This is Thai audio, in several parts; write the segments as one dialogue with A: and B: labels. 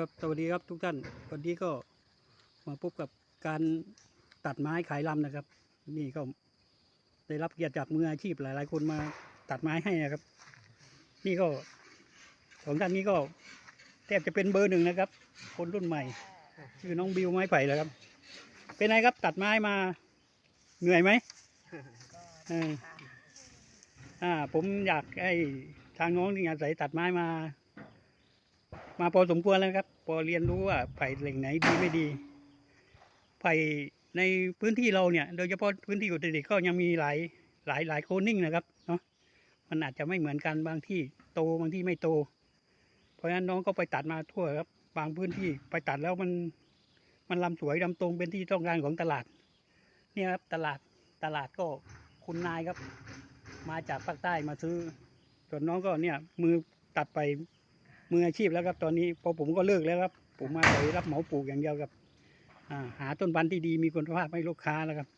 A: ครับสวัสดีครับทุกท่านวันนี้ก็มาพบกับการตัดไม้ขายลำนะครับ นี่ก็ได้รับเกียรติจากมืออาชีพหลาย ๆ คนมาตัดไม้ให้นะครับ นี่ก็สองท่านนี้ก็แทบจะเป็นเบอร์หนึ่งนะครับ คนรุ่นใหม่ ชื่อน้องบิวไม้ไผ่แล้วครับ เป็นไงครับตัดไม้มาเหนื่อยไหมอ่าผมอยากให้ทางน้องที่อาศัยตัดไม้มามาพอสมควรแล้วครับ พอเรียนรู้ว่าไผ่เหล่งไหนดีไม่ดี ไผ่ในพื้นที่เราเนี่ย โดยเฉพาะพื้นที่อุตรดิตถ์ก็ยังมีหลายหลายหลายโคนิ่งนะครับเนาะมันอาจจะไม่เหมือนกันบางที่โตบางที่ไม่โต เพราะฉะนั้นน้องก็ไปตัดมาทั่วครับ บางพื้นที่ไปตัดแล้วมันมันลำสวยลำตรงเป็นที่ต้องการของตลาด เนี่ยครับตลาดตลาดก็คุณนายครับ มาจากภาคใต้มาซื้อส่วนน้องก็เนี่ยมือตัดไป มืออาชีพแล้วครับ ตอนนี้พอผมก็เลิกแล้วครับ ผมมาไปรับเหมาปลูกอย่างเดียวครับอ่าหาต้นพันธุ์ที่ดีมีคุณภาพให้ลูกค้าแล้วครับ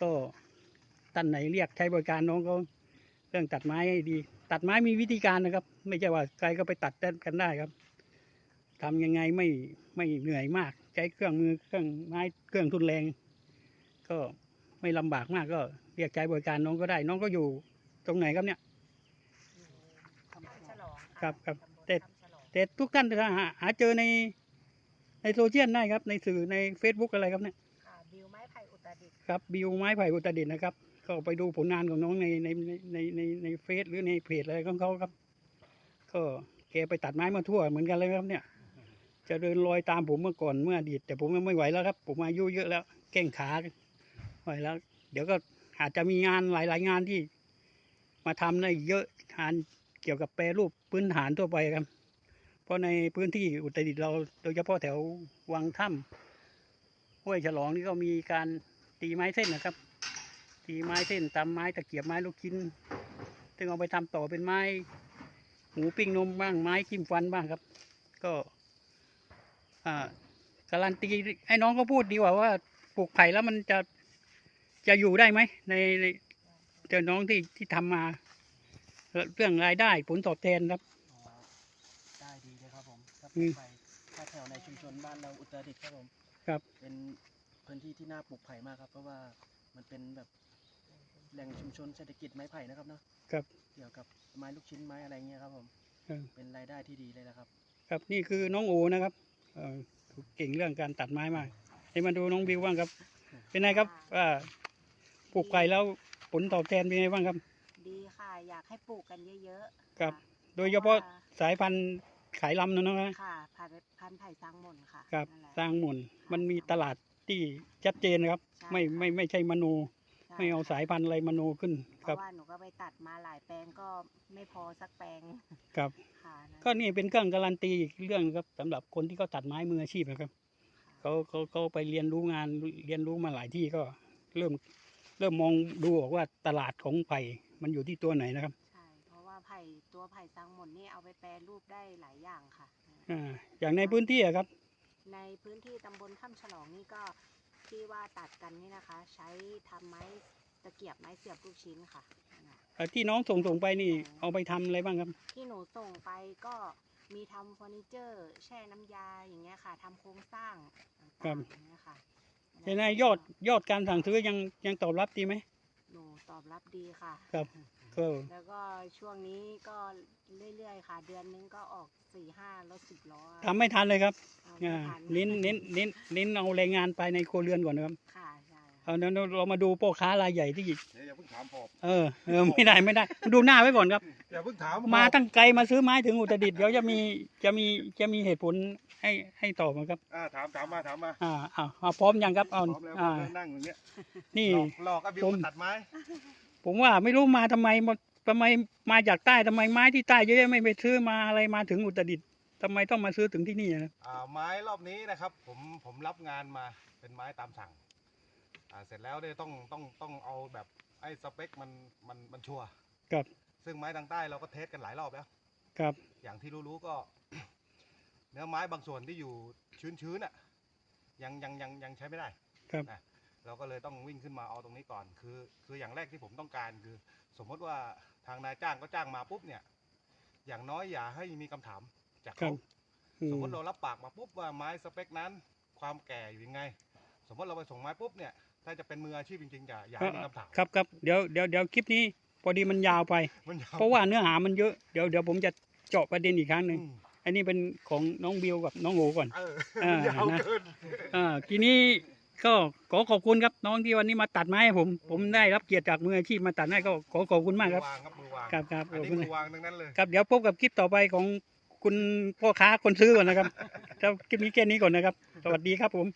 A: ก็ท่านไหนเรียกใช้บริการน้องก็เรื่องตัดไม้ให้ดี ตัดไม้มีวิธีการนะครับ ไม่ใช่ว่าใครก็ไปตัดได้กันได้ครับทำยังไงไม่ไม่เหนื่อยมาก ใช้เครื่องมือเครื่องไม้เครื่องทุนแรง ก็ไม่ลำบากมากก็เรียกใช้บริการน้องก็ได้ น้องก็อยู่ตรงไหนครับเนี่ย
B: คำฉลอง
A: ครับครับ
B: ตำบล
A: แต่
B: คำฉลอง
A: แต่ทุกท่านจะหาหาเจอในในโซเชียลได้ครับ ในสื่อใน Facebook อะไรครับเนี่ย
B: ค่ะบิวไม้ไผ่อุตรดิตถ์
A: ครับบิวไม้ไผ่อุตรดิตถ์นะครับ ก็ไปดูผลงานของน้องในในในในในในเฟซหรือในเพจอะไรของเขาครับ ก็แกไปตัดไม้มาทั่วเหมือนกันเลยครับเนี่ย จะเดินรอยตามผมเมื่อก่อนเมื่ออดีตแต่ผมไม่ไหวแล้วครับ ผมอายุเยอะแล้วแก้งขาไหวแล้ว เดี๋ยวก็อาจจะมีงานหลายๆงานที่มาทำในเยอะงานเกี่ยวกับแปรรูปพื้นฐานทั่วไปครับ เพราะในพื้นที่อุตรดิตถ์เราโดยเฉพาะแถววังถ้ำห้วยฉลองนี่ก็มีการตีไม้เส้นนะครับ ตีไม้เส้นตำไม้ตะเกียบไม้ลูกชิ้นซึ่งเอาไปทำต่อเป็นไม้หมูปิ้งนมบ้างไม้จิ้มฟันบ้างครับ ก็การันตีให้น้องก็พูดดีกว่าว่าปลูกไผ่แล้วมันจะจะอยู่ได้ไหมในในเจ้าน้องที่ที่ทำมา เรื่องรายได้ผลตอบแทนครับ
C: อ๋อได้ดีเลยครับผมครับ
A: อืม
C: ไผ่ถ้าแถวในชุมชนบ้านเราอุตรดิตถ์ครับผม
A: ครับ
C: เป็นพื้นที่ที่น่าปลูกไผ่มากครับ เพราะว่ามันเป็นแบบแหล่งชุมชนเศรษฐกิจไม้ไผ่นะครับเนาะ
A: ครับ
C: เกี่ยวกับไม้ลูกชิ้นไม้อะไรเงี้ยครับผม
A: เออ
C: เป็นรายได้ที่ดีเลยนะครับ
A: ครับนี่คือน้องโอนะครับเอ่อเก่งเรื่องการตัดไม้มากให้มาดูน้องบิวบ้างครับ เป็นไงครับอ่าปลูกไผ่แล้วผลตอบแทนเป็นไงบ้างครับ
B: ดีค่ะ อยากให้ปลูกกันเยอะๆ
A: ครับะโดยเฉพาะสายพันธุ์ขายลำนะน้องนะ
B: ค่ะพันธุ์พันธุ์ไผ่สังหม่นค่ะ
A: ครับ
B: นั่นแหละ
A: สร้างหมุนมันมีตลาดที่ชัดเจนนะครับ
B: ใช่
A: ไม่ไม่ไม่ใช่มโน
B: ใช่
A: ไม่เอาสายพันธุ์อะไรมโนขึ้น
B: เพ
A: ครับ
B: ราะว่าหนูก็ไปตัดมาหลายแปลงก็ไม่พอสักแปลง
A: ครับ
B: ค่ะนั่น
A: ก็นี่เป็นเครื่องการันตีอีกเรื่องครับสำหรับคนที่เขาตัดไม้มืออาชีพนะครับเขาเขาเขาไปเรียนรู้งานเรียนรู้มาหลายที่ก็เริ่มเริ่มมองดูออกว่าตลาดของไผ่ มันอยู่ที่ตัวไหนนะครับ
B: ใช่ เพราะว่าไผ่ตัวไผ่สังหม่นนี่เอาไปแปรรูปได้หลายอย่างค่ะ
A: อ่า อย่างในพื้นที่อะครับ
B: ในพื้นที่ตำบลถ้ำฉลองนี่ก็ที่ว่าตัดกันนี่นะคะ ใช้ทำไม้ตะเกียบไม้เสียบลูกชิ้นค่ะนั่นน่ะ
A: เอ่อที่น้องส่งส่งไปนี่เอาไปทำอะไรบ้างครับ
B: ที่หนูส่งไปก็มีทำเฟอร์นิเจอร์ แช่น้ำยาอย่างเงี้ยค่ะทำโครงสร้างต่างๆอย่างเงี้ยค่ะ
A: เห็นไหมยอดยอดการสั่งซื้อยังยังตอบรับดีไหม
B: หนูตอบรับดีค่ะ
A: ครับก็
B: แล้วก็ช่วงนี้ก็เรื่อยๆค่ะ เดือนนึงก็ออกสี่ห้ารถสิบล้อ
A: ทำไม่ทันเลยครับ
B: เอาไม่
A: อ่า
B: ทัน
A: เน้นเน้นเน้นเน้นเอาแรงงานไปในครัวเรือนก่อนนะครับ
B: ค่ะใช่
A: เอาเดี๋ยวเรามาดูพ่อค้ารายใหญ่ที่
D: เดี๋ยวอย่าเพิ่งถามผม
A: เออเออไม่ได้ไม่ได้ดูหน้าไว้ก่อนครับ
D: อย่าเพิ่งถาม
A: มาตั้งไกลมาซื้อไม้ถึงอุตรดิตถ์เดี๋ยวจะมีจะมีจะมีเหตุผลให้ให้ตอบนะครับ
D: อ่าถามถามมาถามมา
A: อ่าเอาเอาพร้อมยังครับเอา
D: พร้อมแล้ว
A: อ่า
D: นั่งอย่างเงี้ย
A: นี่
D: หลอกหลอกอาบิว
A: ผม
D: มาตัดไม้
A: ผมว่าไม่รู้มาทำไมมาทำไมมาจากใต้ทำไมไม้ที่ใต้เยอะแยะไม่ไปซื้อมาอะไรมาถึงอุตรดิตถ์ทำไมต้องมาซื้อถึงที่นี่นะ
D: อ่าไม้รอบนี้นะครับ ผมผมรับงานมาเป็นไม้ตามสั่ง อ่าเสร็จแล้วเนี่ยต้องต้องต้องเอาแบบไอ้สเปคมันมันมันชัวร์
A: ครับ
D: ซึ่งไม้ทางใต้เราก็เทสกันหลายรอบแล้ว
A: ครับ
D: อย่างที่รู้ๆก็ เนื้อไม้บางส่วนที่อยู่ชื้นๆอะยังยังยังยังใช้ไม่ได้
A: ครับ
D: นะเราก็เลยต้องวิ่งขึ้นมาเอาตรงนี้ก่อน คือคืออย่างแรกที่ผมต้องการคือ สมมติว่าทางนายจ้างก็จ้างมาปุ๊บเนี่ย อย่างน้อยอย่าให้มีคำถามจาก
A: ครั
D: เขา
A: บ อืม
D: สมมติเรารับปากมาปุ๊บว่าไม้สเปคนั้น ความแก่อยู่ยังไง สมมติเราไปส่งไม้ปุ๊บเนี่ย ถ้าจะเป็นมืออาชีพจริงๆอย่าอย่าให้มีคำถาม
A: ครับครับเดี๋ยวเดี๋ยวเดี๋ยวคลิปนี้พอดีมันยาวไป
D: มันยาว
A: เพราะว่าเนื้อหามันเยอะเดี๋ยวเดี๋ยวผมจะเจาะประเด็นอีกครั้งหนึ่ง
D: อืม
A: อันนี้เป็นของน้องบิวกับน้องโอก่อน
D: เออ
A: เออ
D: มันยาว
A: นะ
D: เกิน
A: อ่าทีนี้ก็ขอขอบคุณครับน้องที่วันนี้มาตัดไม้ให้ผม ผมได้รับเกียรติจากมืออาชีพมาตัดให้ก็ขอขอบคุณมากครับ
D: มือวางครับมือวาง
A: ครับครับ
D: อัน
A: ขอบ
D: นี้
A: คุณ
D: มือวางทั้งนั้นเลย
A: ครับเดี๋ยวพบกับคลิปต่อไปของคุณพ่อค้าคนซื้อก่อนนะครับครับคลิปนี้แค่นี้ก่อนนะครับ สวัสดีครับผม